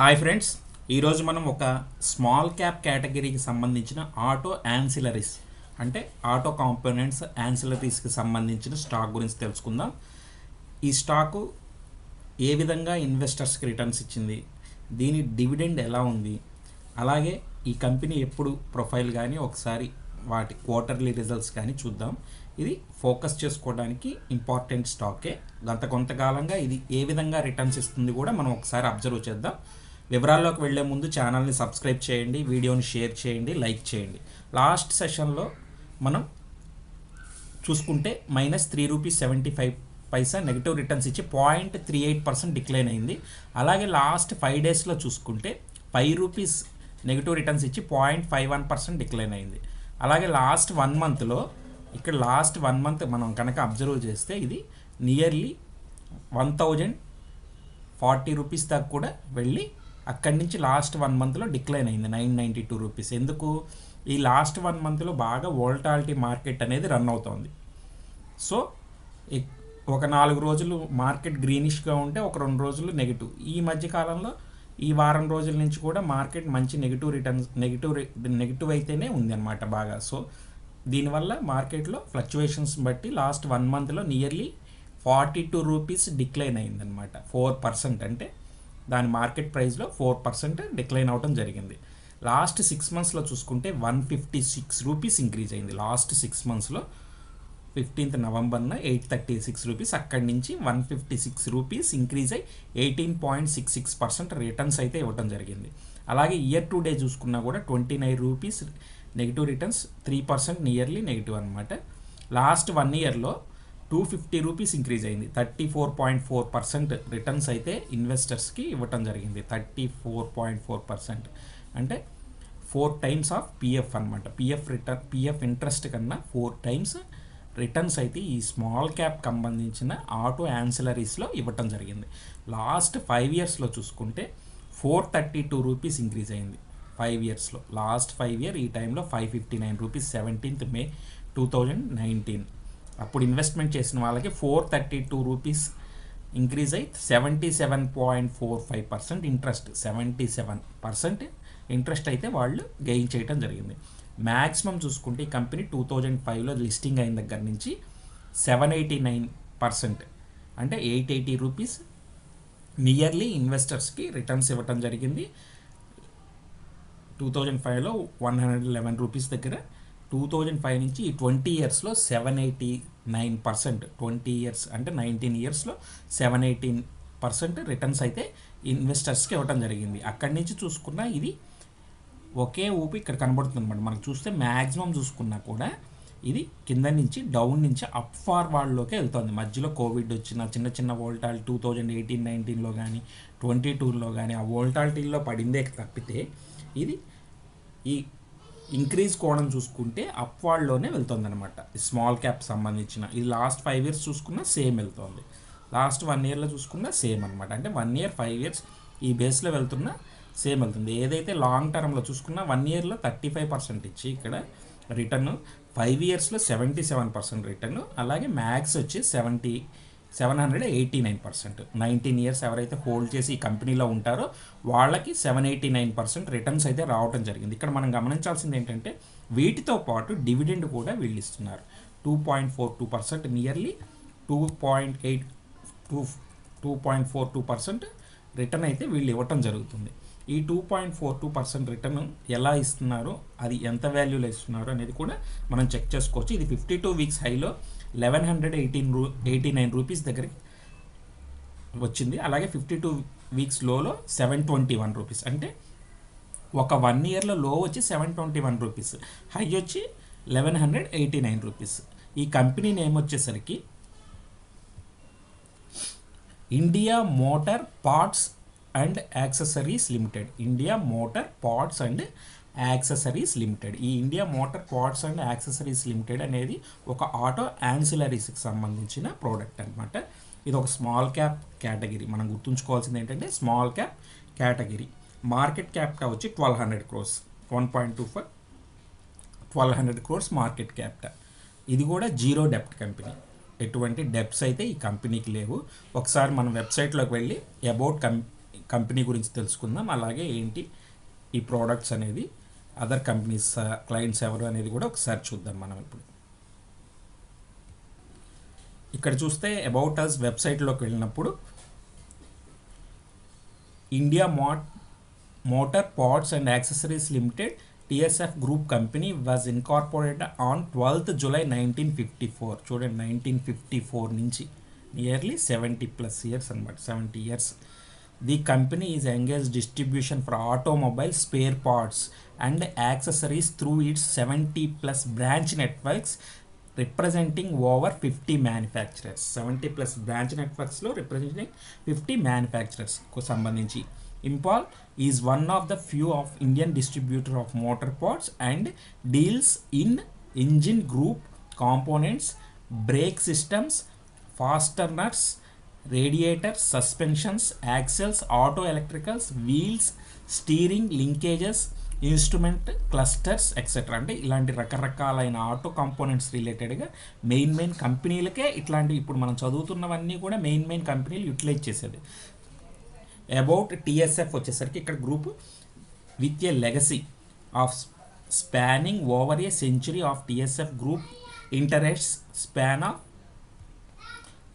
Hi friends ఈరోజు మనం ఒక స్మాల్ క్యాప్ కేటగిరీకి సంబంధించిన ఆటో యాన్సిలరీస్ అంటే ఆటో కాంపోనెంట్స్ యాన్సిలరీస్కి సంబంధించిన స్టాక్ గురించి తెలుసుకుందాం. ఈ స్టాకు ఏ విధంగా ఇన్వెస్టర్స్కి రిటర్న్స్ ఇచ్చింది దీని డివిడెండ్ ఎలా ఉంది అలాగే ఈ కంపెనీ ఎప్పుడు ప్రొఫైల్ కానీ ఒకసారి వాటి క్వార్టర్లీ రిజల్ట్స్ కానీ చూద్దాం. ఇది ఫోకస్ చేసుకోవడానికి ఇంపార్టెంట్ స్టాకే. గత కొంతకాలంగా ఇది ఏ విధంగా రిటర్న్స్ ఇస్తుంది కూడా మనం ఒకసారి అబ్జర్వ్ చేద్దాం. వివరాల్లోకి వెళ్ళే ముందు ఛానల్ని సబ్స్క్రైబ్ చేయండి వీడియోని షేర్ చేయండి లైక్ చేయండి. లాస్ట్ సెషన్లో మనం చూసుకుంటే minus three rupees seventy five paisa negative returns ఇచ్చి point three eight percent decline అయింది. అలాగే లాస్ట్ ఫైవ్ డేస్లో చూసుకుంటే ఫైవ్ రూపీస్ నెగిటివ్ రిటర్న్స్ ఇచ్చి point five one percent decline అయింది. అలాగే లాస్ట్ వన్ మంత్లో ఇక్కడ లాస్ట్ వన్ మంత్ మనం కనుక అబ్జర్వ్ చేస్తే ఇది nearly one thousand forty rupees దాకా కూడా వెళ్ళి అక్కడి నుంచి లాస్ట్ వన్ మంత్లో డిక్లైన్ అయింది నైన్ నైంటీ టూ రూపీస్. ఎందుకు? ఈ లాస్ట్ వన్ మంత్లో బాగా వోల్టాలిటీ మార్కెట్ అనేది రన్ అవుతోంది. సో ఒక నాలుగు రోజులు మార్కెట్ గ్రీనిష్గా ఉంటే ఒక రెండు రోజులు నెగిటివ్. ఈ మధ్యకాలంలో ఈ వారం రోజుల నుంచి కూడా మార్కెట్ మంచి నెగిటివ్ రిటర్న్స్ నెగిటివ్ నెగిటివ్ అయితేనే ఉంది అనమాట బాగా. సో దీనివల్ల మార్కెట్లో ఫ్లక్చువేషన్స్ బట్టి లాస్ట్ వన్ మంత్లో nearly forty two rupees decline అయిందనమాట ఫోర్ పర్సెంట్ అంటే దాని మార్కెట్ ప్రైస్లో ఫోర్ పర్సెంట్ డిక్లైన్ అవడం జరిగింది. లాస్ట్ సిక్స్ మంత్స్లో చూసుకుంటే one fifty six rupees increase అయింది. లాస్ట్ సిక్స్ మంత్స్లో ఫిఫ్టీన్త్ నవంబర్న ఎయిట్ థర్టీ సిక్స్ రూపీస్ అక్కడి నుంచి one fifty six rupees increase అయ్యి eighteen point six six percent returns అయితే ఇవ్వడం జరిగింది. అలాగే ఇయర్ టు డే చూసుకున్నా కూడా twenty nine rupees negative returns three percent nearly negative అనమాట లాస్ట్ వన్ ఇయర్లో టూ ఫిఫ్టీ రూపీస్ ఇంక్రీజ్ అయింది. Thirty four point four percent returns అయితే ఇన్వెస్టర్స్కి ఇవ్వటం జరిగింది. Thirty four point four percent అంటే ఫోర్ టైమ్స్ ఆఫ్ పిఎఫ్ అనమాట పిఎఫ్ రిటర్న్ పిఎఫ్ ఇంట్రెస్ట్ కన్నా ఫోర్ టైమ్స్ రిటర్న్స్ అయితే ఈ స్మాల్ క్యాప్ సంబంధించిన ఆటో యాన్సిలరీస్లో ఇవ్వటం జరిగింది. లాస్ట్ ఫైవ్ ఇయర్స్లో చూసుకుంటే four thirty two rupees increase అయింది. ఫైవ్ ఇయర్స్లో లాస్ట్ ఫైవ్ ఇయర్ ఈ టైంలో five fifty nine rupees seventeenth May two thousand nineteen. అప్పుడు ఇన్వెస్ట్మెంట్ చేసిన వాళ్ళకి four thirty two rupees increase అయ్యి seventy seven point four five percent interest seventy seven percent interest అయితే వాళ్ళు గెయిన్ చేయడం జరిగింది. మ్యాక్సిమం చూసుకుంటే ఈ కంపెనీ టూ థౌజండ్ ఫైవ్లో లిస్టింగ్ అయిన దగ్గర నుంచి సెవెన్ ఎయిటీ నైన్ పర్సెంట్ అంటే ఎయిట్ ఎయిటీ రూపీస్ నియర్లీ ఇన్వెస్టర్స్కి రిటర్న్స్ ఇవ్వటం జరిగింది. టూ థౌజండ్ ఫైవ్లో వన్ హండ్రెడ్ లెవెన్ రూపీస్ దగ్గర టూ థౌజండ్ ఫైవ్ నుంచి ట్వంటీ ఇయర్స్లో seven eighty nine percent twenty years అంటే నైన్టీన్ ఇయర్స్లో సెవెన్ ఎయిటీన్ పర్సెంట్ రిటర్న్స్ అయితే ఇన్వెస్టర్స్కి ఇవ్వటం జరిగింది. అక్కడి నుంచి చూసుకున్నా ఇది ఒకే ఊపి ఇక్కడ కనబడుతుంది అనమాట మనకు చూస్తే మ్యాక్సిమం చూసుకున్నా కూడా ఇది కింద నుంచి డౌన్ నుంచి అప్ ఫార్వర్డ్లోకి వెళ్తుంది. మధ్యలో కోవిడ్ వచ్చిన చిన్న చిన్న వోల్టాలిటీ టూ థౌజండ్ ఎయిటీన్ నైన్టీన్లో కానీ ట్వంటీ టూలో కానీ ఆ వోల్టాలిటీలో పడిందే తప్పితే ఇది ఈ ఇంక్రీజ్ కోవడం చూసుకుంటే అప్వార్డ్లోనే వెళ్తుంది అనమాట స్మాల్ క్యాప్ సంబంధించిన ఇది లాస్ట్ ఫైవ్ ఇయర్స్ చూసుకున్నా సేమ్ వెళ్తుంది. లాస్ట్ వన్ ఇయర్లో చూసుకున్నా సేమ్ అనమాట అంటే వన్ ఇయర్ ఫైవ్ ఇయర్స్ ఈ బేస్లో వెళ్తున్నా సేమ్ వెళ్తుంది. ఏదైతే లాంగ్ టర్మ్లో చూసుకున్నా వన్ ఇయర్లో థర్టీ ఫైవ్ పర్సెంట్ ఇచ్చి ఇక్కడ రిటర్న్ ఫైవ్ ఇయర్స్లో సెవెంటీ సెవెన్ పర్సెంట్ రిటర్న్ అలాగే మ్యాక్స్ వచ్చి seventy seven hundred eighty nine percent nineteen years ఎవరైతే హోల్డ్ చేసి ఈ కంపెనీలో ఉంటారో వాళ్ళకి seven eighty nine percent returns అయితే రావడం జరిగింది. ఇక్కడ మనం గమనించాల్సింది ఏంటంటే వీటితో పాటు డివిడెండ్ కూడా వీళ్ళు ఇస్తున్నారు two point four two percent nearly two point eight two two point four two percent return అయితే వీళ్ళు ఇవ్వటం జరుగుతుంది. ఈ two point four two percent return ఎలా ఇస్తున్నారు అది ఎంత వాల్యూలో ఇస్తున్నారు అనేది కూడా మనం చెక్ చేసుకోవచ్చు. ఇది ఫిఫ్టీ టూ వీక్స్ హైలో లెవెన్ హండ్రెడ్ ఎయిటీన్ రూ ఎయిటీ నైన్ రూపీస్ దగ్గరికి వచ్చింది. అలాగే ఫిఫ్టీ టూ వీక్స్ లోలో సెవెన్ ట్వంటీ వన్ రూపీస్. అంటే ఒక వన్ ఇయర్లో లో వచ్చి seven twenty one rupees. High వచ్చి eleven hundred eighty nine rupees. ఈ కంపెనీ నేమ్ వచ్చేసరికి India motor parts and accessories limited. India motor parts and accessories limited. ఈ India motor parts and accessories limited అనేది ఒక auto యాన్సిలరీస్కి సంబంధించిన product అనమాట ఇది ఒక స్మాల్ క్యాప్ కేటగిరీ. మనం గుర్తుంచుకోవాల్సింది ఏంటంటే small cap category. Market capital వచ్చి twelve hundred crores. One point two five. Twelve hundred crores market capital ఇది కూడా జీరో డెప్ట్ కంపెనీ. ఎటువంటి డెప్స్ అయితే ఈ కంపెనీకి లేవు. ఒకసారి మనం వెబ్సైట్లోకి వెళ్ళి అబౌట్ కం కంపెనీ గురించి తెలుసుకుందాం. అలాగే ఏంటి ఈ ప్రోడక్ట్స్ అనేది అదర్ కంపెనీస్ క్లయింట్స్ ఎవరు అనేది కూడా ఒకసారి చూద్దాం మనం ఇప్పుడు. ఇక్కడ చూస్తే అబౌట్ అస్ వెబ్సైట్లోకి వెళ్ళినప్పుడు India mote motor parts and accessories limited TSF group company was incorporated on twelfth July nineteen fifty four చూడండి నైన్టీన్ ఫిఫ్టీ ఫోర్ నుంచి నియర్లీ సెవెంటీ ప్లస్ ఇయర్స్ అనమాట seventy years the company is engage distribution for automobile spare parts and accessories through its seventy plus branch networks representing over fifty manufacturers seventy plus branch నెట్వర్క్స్లో representing fifty మ్యానుఫ్యాక్చరర్స్కు సంబంధించి IMPAL is one of the few of Indian distributor of motor parts and deals in engine group components brake systems fasteners radiators suspensions axles auto electricals wheels steering linkages instrument clusters etcetera అంటే ఇలాంటి రకరకాలైన auto components రిలేటెడ్గా main main కంపెనీలకే ఇట్లాంటివి ఇప్పుడు మనం చదువుతున్నవన్నీ కూడా మెయిన్ మెయిన్ కంపెనీలు యూటిలైజ్ చేసేది అబౌట్ టీఎస్ఎఫ్ వచ్చేసరికి ఇక్కడ group with a legacy of spanning over a century of TSF group interest span of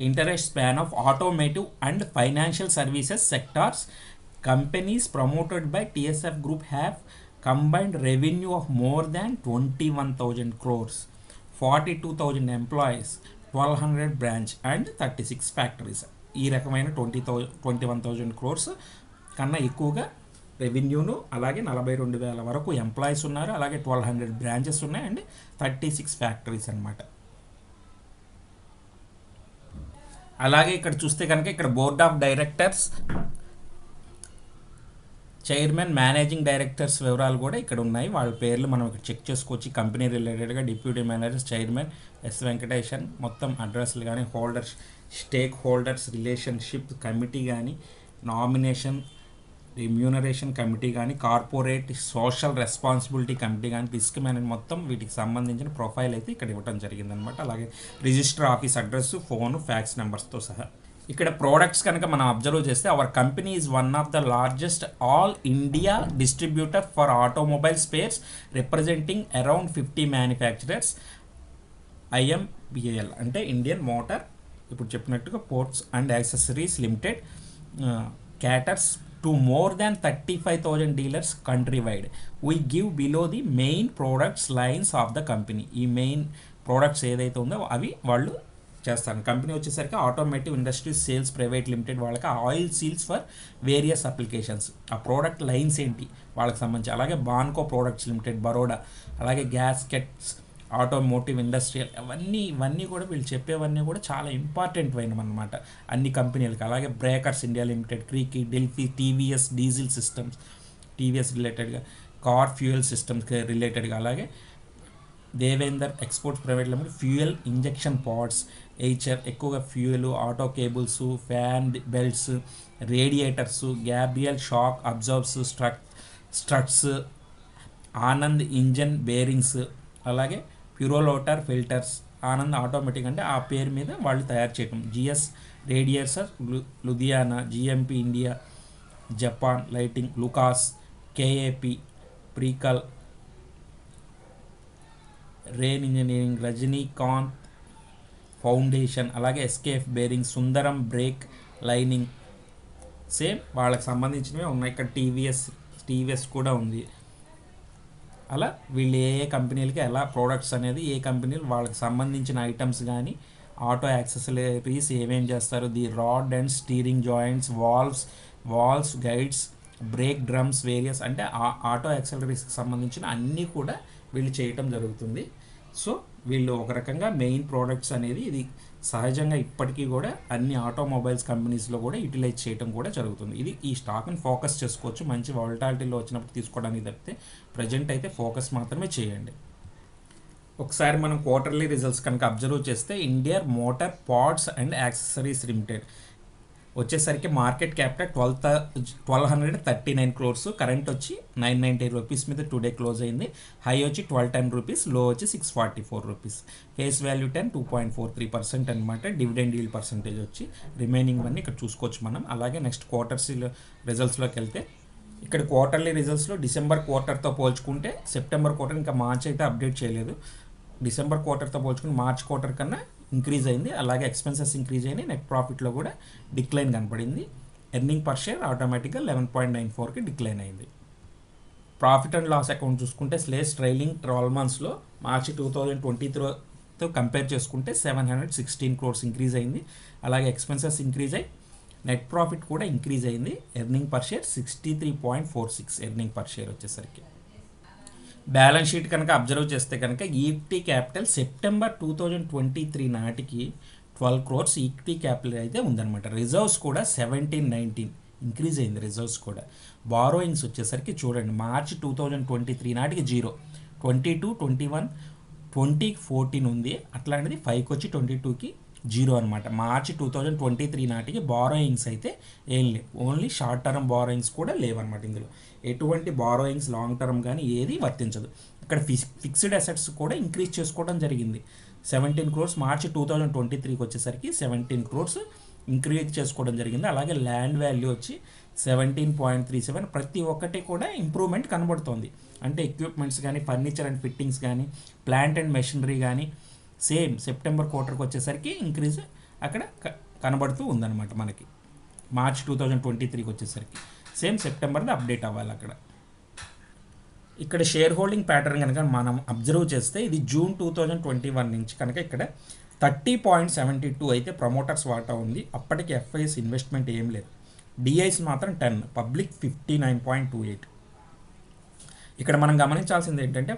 interest span of automotive and financial services sectors. Companies promoted by TSF group have combined revenue of more than twenty one thousand crores forty two thousand employees twelve hundred branch and thirty six factories. ఈ రకమైన twenty థౌ twenty one thousand crores కన్నా ఎక్కువగా రెవెన్యూను అలాగే నలభై రెండు వేల వరకు ఎంప్లాయీస్ ఉన్నారు అలాగే ట్వెల్వ్ హండ్రెడ్ బ్రాంచెస్ ఉన్నాయి అండ్ థర్టీ సిక్స్ ఫ్యాక్టరీస్ అనమాట అలాగే ఇక్కడ చూస్తే కనుక ఇక్కడ board of directors chairman managing directors వివరాలు కూడా ఇక్కడ ఉన్నాయి. వాళ్ళ పేర్లు మనం ఇక్కడ చెక్ చేసుకోవచ్చు. కంపెనీ రిలేటెడ్గా deputy managers chairman S Venkatesan మొత్తం అడ్రస్లు కానీ holders stake holders relationship committee కానీ నామినేషన్ రిమ్యూనరేషన్ కమిటీ కానీ కార్పొరేట్ సోషల్ రెస్పాన్సిబిలిటీ కమిటీ కానీ రిస్క్ మేనేజ్ మొత్తం వీటికి సంబంధించిన ప్రొఫైల్ అయితే ఇక్కడ ఇవ్వడం జరిగిందనమాట అలాగే register office address phone fax నెంబర్స్తో సహా. ఇక్కడ ప్రోడక్ట్స్ కనుక మనం అబ్జర్వ్ చేస్తే our company is one of the largest all India distributor for automobile spares representing around fifty manufacturers IMBAL అంటే ఇండియన్ మోటార్ ఇప్పుడు చెప్పినట్టుగా parts and accessories limited caters to more than thirty five thousand dealers country wide we give below the main products lines of the company ఈ main products ఏదైతే ఉందో అవి వాళ్ళు చేస్తాను company వచ్చేసరికి automotive industries sales private limited వాళ్ళకి oil seals for various applications ఆ product lines ఏంటి? వాళ్ళకి సంబంధించి. అలాగే బాన్కో ప్రోడక్ట్స్ లిమిటెడ్ బరోడా అలాగే గ్యాస్కెట్స్ ఆటోమోటివ్ ఇండస్ట్రియల్ అవన్నీ ఇవన్నీ కూడా వీళ్ళు చెప్పేవన్నీ కూడా చాలా ఇంపార్టెంట్ అయినవన్నమాట అన్ని కంపెనీలకి. అలాగే breakers India limited క్రీకి Delphi TVS diesel systems TVS రిలేటెడ్గా కార్ ఫ్యూయల్ సిస్టమ్స్కి రిలేటెడ్గా. అలాగే Devender exports private limited fuel injection pads Eicher ఎక్కువగా fuel auto cables fan belts radiators Gabriel shock absorbers struck struts Anand engine bearings. అలాగే Purolator filters Anand automatic అంటే ఆ పేరు మీద వాళ్ళు తయారు చేయటం. GS radiator Ludhiana GMP India Japan lighting Lucas KAP Pricol Rane engineering Rajinikanth foundation అలాగే SKF bearing Sundaram brake lining. Same వాళ్ళకి సంబంధించినవి ఉన్నాయి. ఇక్కడ టీవీఎస్ టీవీఎస్ కూడా ఉంది. అలా వీళ్ళు ఏ ఏ కంపెనీలకి ఎలా ప్రోడక్ట్స్ అనేది ఏ కంపెనీలు వాళ్ళకి సంబంధించిన ఐటమ్స్ కానీ ఆటో యాక్సెసరీస్ ఏమేం చేస్తారు the rod and steering joints valves valves guides brake drums various అంటే ఆ- ఆటో యాక్సెలరీస్కి సంబంధించిన అన్నీ కూడా వీళ్ళు చేయటం జరుగుతుంది. సో వీళ్ళు ఒక రకంగా మెయిన్ ప్రోడక్ట్స్ అనేది ఇది సహజంగా ఇప్పటికీ కూడా అన్ని ఆటోమొబైల్స్ కంపెనీస్లో కూడా యూటిలైజ్ చేయడం కూడా జరుగుతుంది. ఇది ఈ స్టాక్ని ఫోకస్ చేసుకోవచ్చు. మంచి వాలటాలిటీలో వచ్చినప్పుడు తీసుకోవడానికి తప్పితే ప్రజెంట్ అయితే ఫోకస్ మాత్రమే చేయండి. ఒకసారి మనం క్వార్టర్లీ రిజల్ట్స్ కనుక అబ్జర్వ్ చేస్తే India motor parts and accessories limited. వచ్చేసరికి market capital twelve twelve hundred thirty nine crores current వచ్చి నైన్ నైంటీ రూపీస్ మీద టుడే క్లోజ్ అయింది. హై వచ్చి ట్వెల్వ్ టెన్ రూపీస్లో వచ్చి six forty four rupees. Face value ten two point four three percent అనమాట dividend yield percentage వచ్చి remaining అన్ని ఇక్కడ చూసుకోవచ్చు మనం. అలాగే నెక్స్ట్ క్వార్టర్స్ రిజల్ట్స్లోకి వెళ్తే ఇక్కడ క్వార్టర్లీ రిజల్ట్స్లో డిసెంబర్ క్వార్టర్తో పోల్చుకుంటే సెప్టెంబర్ క్వార్టర్ ఇంకా మార్చ్ అయితే అప్డేట్ చేయలేదు. డిసెంబర్ క్వార్టర్తో పోల్చుకుని మార్చ్ క్వార్టర్ కన్నా ఇంక్రీజ్ అయింది. అలాగే ఎక్స్పెన్సెస్ ఇంక్రీజ్ అయినాయి. నెట్ ప్రాఫిట్లో కూడా డిక్లైన్ కనపడింది. ఎర్నింగ్ పర్ షేర్ ఆటోమేటిక్గా లెవెన్ పాయింట్ నైన్ ఫోర్కి డిక్లైన్ అయింది. ప్రాఫిట్ అండ్ లాస్ అకౌంట్ చూసుకుంటే స్లేస్ ట్రైలింగ్ ట్వెల్వ్ మంత్స్లో మార్చి టూ థౌజండ్ ట్వంటీ త్రీతో కంపేర్ చేసుకుంటే seven hundred sixteen crores increase అయింది. అలాగే ఎక్స్పెన్సెస్ ఇంక్రీజ్ అయ్యి నెట్ ప్రాఫిట్ కూడా ఇంక్రీజ్ అయింది. Earning per share sixty three point four six earning per share వచ్చేసరికి. బ్యాలెన్స్ షీట్ కనుక అబ్జర్వ్ చేస్తే కనుక equity capital September two thousand twenty three నాటికి ట్వెల్వ్ క్రోర్స్ ఈక్విటీ క్యాపిటల్ అయితే ఉందన్నమాట. రిజర్వ్స్ కూడా సెవెంటీన్ నైన్టీన్ ఇంక్రీజ్ అయింది రిజర్వ్స్ కూడా. బారోయింగ్స్ వచ్చేసరికి చూడండి March two thousand twenty three నాటికి zero. Twenty two twenty one ట్వంటీకి ఫోర్టీన్ ఉంది. అట్లాంటిది ఫైవ్కి వచ్చి ట్వంటీ టూకి జీరో అనమాట March two thousand twenty three నాటికి బారోయింగ్స్ అయితే ఏం లేవు. ఓన్లీ షార్ట్ టర్మ్ బారోయింగ్స్ కూడా లేవన్నమాట ఇందులో. ఎటువంటి బారోయింగ్స్ లాంగ్ టర్మ్ కానీ ఏది వర్తించదు. ఇక్కడ ఫిక్స్ ఫిక్స్డ్ అసెట్స్ కూడా ఇంక్రీజ్ చేసుకోవడం జరిగింది. Seventeen crores March two thousand twenty త్రీకి వచ్చేసరికి సెవెంటీన్ క్రోర్స్ ఇంక్రీజ్ చేసుకోవడం జరిగింది. అలాగే ల్యాండ్ వాల్యూ వచ్చి సెవెంటీన్ పాయింట్ త్రీ సెవెన్ ప్రతి ఒక్కటి కూడా ఇంప్రూవ్మెంట్ కనబడుతోంది. అంటే ఎక్విప్మెంట్స్ కానీ ఫర్నిచర్ అండ్ ఫిట్టింగ్స్ కానీ ప్లాంట్ అండ్ మెషినరీ కానీ సేమ్ సెప్టెంబర్ క్వార్టర్కి వచ్చేసరికి ఇంక్రీజ్ అక్కడ కనబడుతూ ఉందన్నమాట మనకి. మార్చ్ టూ థౌజండ్ ట్వంటీ త్రీకి వచ్చేసరికి. సేమ్ సెప్టెంబర్ది అప్డేట్ అవ్వాలి అక్కడ. ఇక్కడ షేర్ హోల్డింగ్ ప్యాటర్న్ కనుక మనం అబ్జర్వ్ చేస్తే ఇది June two thousand twenty one నుంచి కనుక ఇక్కడ థర్టీ పాయింట్ సెవెంటీ టూ అయితే ప్రమోటర్స్ వాటా ఉంది. అప్పటికి ఎఫ్ఐఎస్ ఇన్వెస్ట్మెంట్ ఏం లేదు. డిఐస్ మాత్రం ten public fifty nine point two eight. ఇక్కడ మనం గమనించాల్సింది ఏంటంటే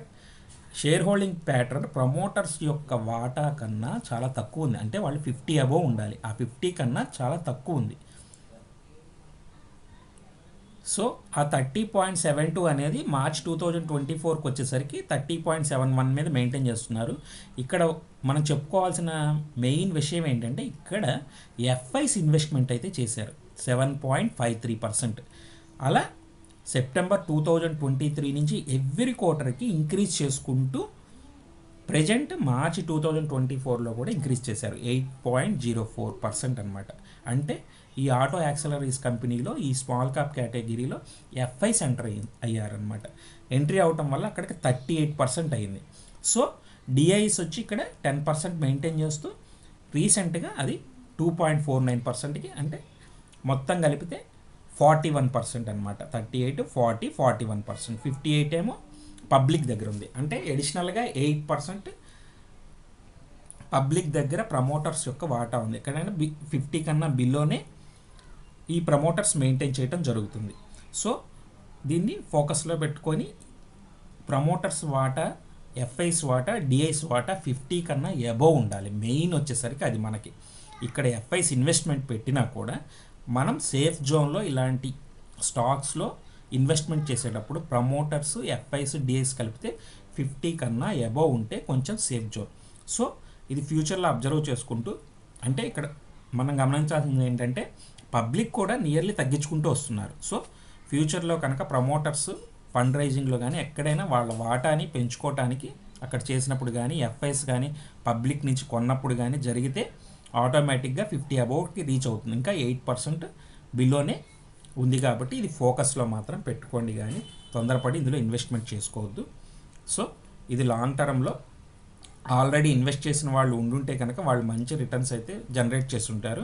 షేర్ హోల్డింగ్ ప్యాటర్న్ ప్రమోటర్స్ యొక్క వాటా కన్నా చాలా తక్కువ ఉంది. అంటే వాళ్ళు ఫిఫ్టీ అబోవ్ ఉండాలి. ఆ ఫిఫ్టీ కన్నా చాలా తక్కువ ఉంది. సో ఆ థర్టీ పాయింట్ సెవెన్ టూ అనేది మార్చ్ టూ థౌజండ్ ట్వంటీ ఫోర్కి వచ్చేసరికి థర్టీ పాయింట్ సెవెన్ వన్ మీద మెయింటైన్ చేస్తున్నారు. ఇక్కడ మనం చెప్పుకోవాల్సిన మెయిన్ విషయం ఏంటంటే ఇక్కడ ఎఫ్ఐస్ ఇన్వెస్ట్మెంట్ అయితే చేశారు. Seven point five three percent. అలా September two thousand twenty three నుంచి ఎవ్రీ క్వార్టర్కి ఇంక్రీజ్ చేసుకుంటూ present March two thousand twenty ఫోర్లో కూడా ఇంక్రీజ్ చేశారు. Eight point zero four percent అనమాట అంటే ఈ ఆటో యాక్సలరీస్ కంపెనీలో ఈ స్మాల్ క్యాప్ కేటగిరీలో ఎఫ్ఐ సెంటర్ అయ్యి అయ్యారనమాట ఎంట్రీ అవటం వల్ల అక్కడికి థర్టీ ఎయిట్ పర్సెంట్ అయింది. సో డిఐస్ వచ్చి ఇక్కడ టెన్ పర్సెంట్ మెయింటైన్ చేస్తూ రీసెంట్గా అది టూ పాయింట్ ఫోర్ నైన్ పర్సెంట్కి అంటే మొత్తం కలిపితే ఫార్టీ వన్ పర్సెంట్ అనమాట thirty eight forty forty one percent. Fifty eight ఏమో పబ్లిక్ దగ్గర ఉంది. అంటే ఎడిషనల్గా ఎయిట్ పర్సెంట్ పబ్లిక్ దగ్గర ప్రమోటర్స్ యొక్క వాటా ఉంది. ఎక్కడైనా బి ఫిఫ్టీ కన్నా బిలోనే ఈ ప్రమోటర్స్ మెయింటైన్ చేయడం జరుగుతుంది. సో దీన్ని ఫోకస్లో పెట్టుకొని ప్రమోటర్స్ వాటా ఎఫ్ఐస్ వాటా డిఐస్ వాటా ఫిఫ్టీ కన్నా ఎబోవ్ ఉండాలి. మెయిన్ వచ్చేసరికి అది మనకి. ఇక్కడ ఎఫ్ఐస్ ఇన్వెస్ట్మెంట్ పెట్టినా కూడా మనం సేఫ్ జోన్లో ఇలాంటి స్టాక్స్లో ఇన్వెస్ట్మెంట్ చేసేటప్పుడు ప్రమోటర్స్ ఎఫ్ఐస్ డిఐస్ కలిపితే ఫిఫ్టీ కన్నా ఎబోవ్ ఉంటే కొంచెం సేఫ్ జోన్ సో ఇది ఫ్యూచర్లో అబ్జర్వ్ చేసుకుంటూ అంటే ఇక్కడ మనం గమనించాల్సింది ఏంటంటే పబ్లిక్ కూడా నియర్లీ తగ్గించుకుంటూ వస్తున్నారు. సో ఫ్యూచర్లో కనుక ప్రమోటర్స్ ఫండ్ రైజింగ్లో కానీ ఎక్కడైనా వాళ్ళ వాటాని పెంచుకోవటానికి అక్కడ చేసినప్పుడు కానీ ఎఫ్ఐఎస్ కానీ పబ్లిక్ నుంచి కొన్నప్పుడు కానీ జరిగితే ఆటోమేటిక్గా ఫిఫ్టీ అబౌట్కి రీచ్ అవుతుంది. ఇంకా ఎయిట్ పర్సెంట్ బిలోనే ఉంది కాబట్టి ఇది ఫోకస్లో మాత్రం పెట్టుకోండి కానీ తొందరపడి ఇందులో ఇన్వెస్ట్మెంట్ చేసుకోవద్దు. సో ఇది లాంగ్ టర్మ్లో ఆల్రెడీ ఇన్వెస్ట్ చేసిన వాళ్ళు ఉండుంటే కనుక వాళ్ళు మంచి రిటర్న్స్ అయితే జనరేట్ చేస్తుంటారు.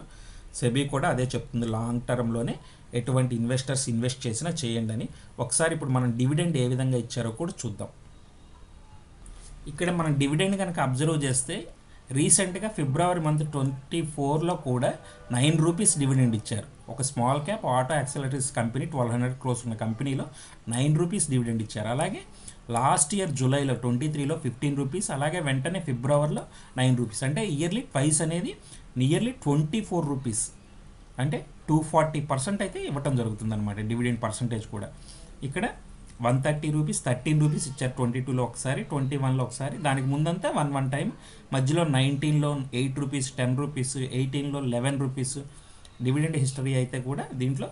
సెబీ కూడా అదే చెప్తుంది లాంగ్ టర్మ్లోనే ఎటువంటి ఇన్వెస్టర్స్ ఇన్వెస్ట్ చేసినా చేయండి అని. ఒకసారి ఇప్పుడు మనం డివిడెండ్ ఏ విధంగా ఇచ్చారో కూడా చూద్దాం. ఇక్కడ మనం డివిడెండ్ కనుక అబ్జర్వ్ చేస్తే రీసెంట్గా ఫిబ్రవరి మంత్ ట్వంటీ ఫోర్లో కూడా నైన్ రూపీస్ డివిడెండ్ ఇచ్చారు. ఒక small cap auto accessories company twelve hundred crores ఉన్న కంపెనీలో నైన్ రూపీస్ డివిడెండ్ ఇచ్చారు. అలాగే లాస్ట్ ఇయర్ జూలైలో ట్వంటీ త్రీలో ఫిఫ్టీన్ రూపీస్ అలాగే వెంటనే ఫిబ్రవరిలో నైన్ రూపీస్. అంటే ఇయర్లీ ప్రైస్ అనేది నియర్లీ ట్వంటీ ఫోర్ రూపీస్. అంటే టూ ఫార్టీ పర్సెంట్ అయితే ఇవ్వటం జరుగుతుంది అనమాట డివిడెండ్ పర్సంటేజ్ కూడా. ఇక్కడ one thirty rupees thirteen rupees ఇచ్చారు ట్వంటీ టూలో ఒకసారి ట్వంటీ వన్లో ఒకసారి. దానికి ముందంతా వన్ వన్ టైం మధ్యలో నైన్టీన్లో ఎయిట్ రూపీస్ టెన్ రూపీస్ ఎయిటీన్లో లెవెన్ రూపీస్. డివిడెండ్ హిస్టరీ అయితే కూడా దీంట్లో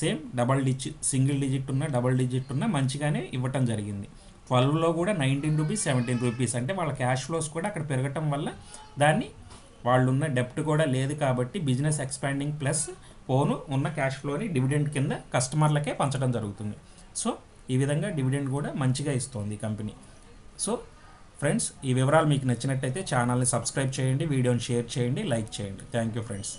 same double digit single digit ఉన్న డబల్ డిజిట్ ఉన్న మంచిగానే ఇవ్వటం జరిగింది. ట్వెల్వ్లో కూడా నైన్టీన్ రూపీస్ సెవెంటీన్ రూపీస్. అంటే వాళ్ళ క్యాష్ ఫ్లోస్ కూడా అక్కడ పెరగటం వల్ల దాన్ని వాళ్ళున్న డెప్ట్ కూడా లేదు కాబట్టి బిజినెస్ ఎక్స్పాండింగ్ ప్లస్ ఫోను ఉన్న క్యాష్ ఫ్లోని డివిడెండ్ కింద కస్టమర్లకే పంచడం జరుగుతుంది. సో ఈ విధంగా డివిడెండ్ కూడా మంచిగా ఇస్తోంది కంపెనీ. సో ఫ్రెండ్స్ ఈ వివరాలు మీకు నచ్చినట్టయితే ఛానల్ని సబ్స్క్రైబ్ చేయండి వీడియోని షేర్ చేయండి లైక్ చేయండి. Thank you friends.